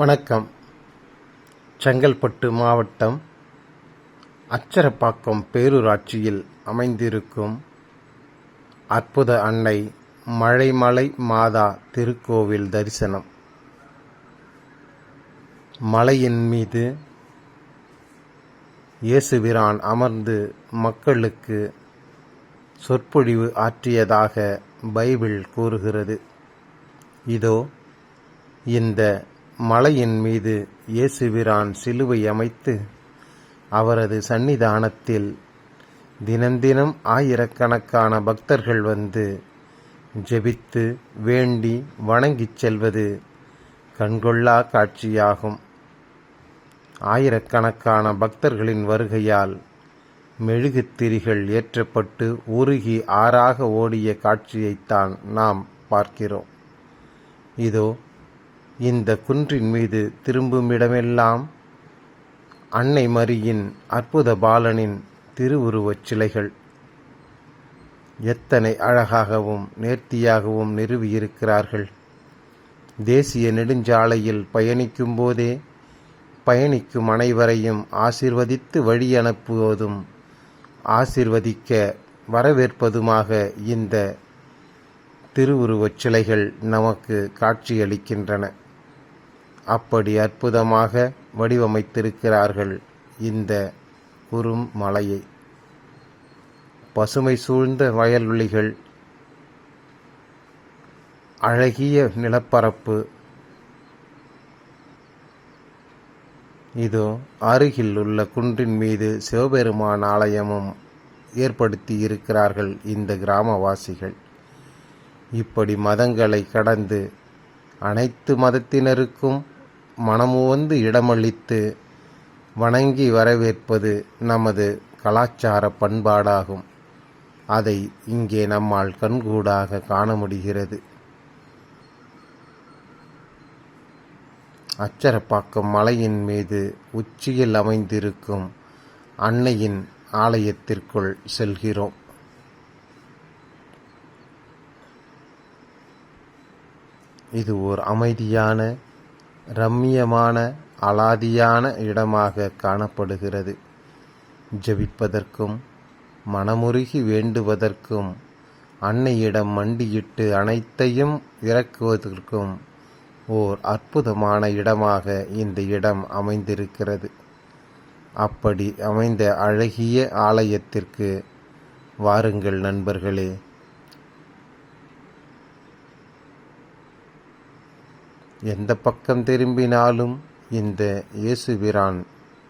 வணக்கம். செங்கல்பட்டு மாவட்டம் அச்சரப்பாக்கம் பேரூராட்சியில் அமைந்திருக்கும் அற்புத அன்னை மழைமலை மாதா திருக்கோவில் தரிசனம். மலையின் மீது இயேசுபிரான் அமர்ந்து மக்களுக்கு சொற்பொழிவு ஆற்றியதாக பைபிள் கூறுகிறது. இதோ இந்த மலையின் மீது இயேசுபிரான் சிலுவை அமைத்து அவரது சன்னிதானத்தில் தினந்தினம் ஆயிரக்கணக்கான பக்தர்கள் வந்து ஜெபித்து வேண்டி வணங்கிச் செல்வது கண்கொள்ளா காட்சியாகும். ஆயிரக்கணக்கான பக்தர்களின் வருகையால் மெழுகுத்திரிகள் ஏற்றப்பட்டு உருகி ஆறாக ஓடிய காட்சியைத்தான் நாம் பார்க்கிறோம். இதோ இந்த குன்றின் மீது திரும்புமிடமெல்லாம் அன்னை மரியின் அற்புத பாலனின் திருவுருவச் சிலைகள். எத்தனை அழகாகவும் நேர்த்தியாகவும் நிறுவியிருக்கிறார்கள். தேசிய நெடுஞ்சாலையில் பயணிக்கும் போதே பயணிக்கும் அனைவரையும் ஆசிர்வதித்து வழி அனுப்புவதும் ஆசிர்வதிக்க வரவேற்பதுமாக இந்த திருவுருவச் சிலைகள் நமக்கு காட்சியளிக்கின்றன. அப்படி அற்புதமாக வடிவமைத்திருக்கிறார்கள் இந்த குறும் மலையை பசுமை சூழ்ந்த வயல்வெளிகள் அழகிய நிலப்பரப்பு. இதோ அருகில் உள்ள குன்றின் மீது சிவபெருமான் ஆலயமும் ஏற்படுத்தி இருக்கிறார்கள் இந்த கிராமவாசிகள். இப்படி மதங்களை கடந்து அனைத்து மதத்தினருக்கும் மனமுவந்து இடமளித்து வணங்கி வரவேற்பது நமது கலாச்சார பண்பாடாகும். அதை இங்கே நம்மால் கண்கூடாக காண முடிகிறது. அச்சரப்பாக்கம் மலையின் மீது உச்சியில் அமைந்திருக்கும் அன்னையின் ஆலயத்திற்குள் செல்கிறோம். இது ஓர் அமைதியான ரம்மியமான அலாதியான இடமாக காணப்படுகிறது. ஜெபிப்பதற்கும் மனமுருகி வேண்டுவதற்கும் அன்னையிடம் மண்டியிட்டு அனைத்தையும் இறக்குவதற்கும் ஓர் அற்புதமான இடமாக இந்த இடம் அமைந்திருக்கிறது. அப்படி அமைந்த அழகிய ஆலயத்திற்கு வாருங்கள் நண்பர்களே. எந்த பக்கம் திரும்பினாலும் இந்த இயேசுபிரான்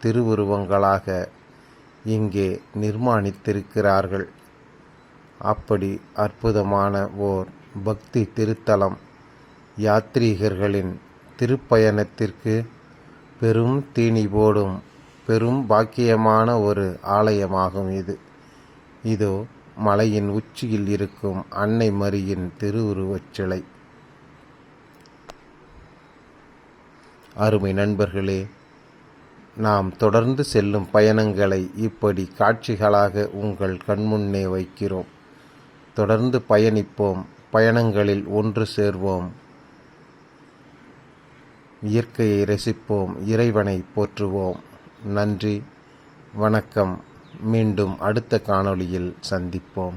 திருவுருவங்களாக இங்கே நிர்மாணித்திருக்கிறார்கள். அப்படி அற்புதமான ஓர் பக்தி திருத்தலம் யாத்ரீகர்களின் திருப்பயணத்திற்கு பெரும் தீனி போடும் பெரும் பாக்கியமான ஒரு ஆலயமாகும் இது. இதோ மலையின் உச்சியில் இருக்கும் அன்னை மரியின் திருவுருவச் சிலை. அருமை நண்பர்களே நாம் தொடர்ந்து செல்லும் பயணங்களை இப்படி காட்சிகளாக உங்கள் கண்முன்னே வைக்கிறோம். தொடர்ந்து பயணிப்போம் பயணங்களில் ஒன்று சேர்வோம். இயற்கையை ரசிப்போம் இறைவனை போற்றுவோம். நன்றி வணக்கம். மீண்டும் அடுத்த காணொளியில் சந்திப்போம்.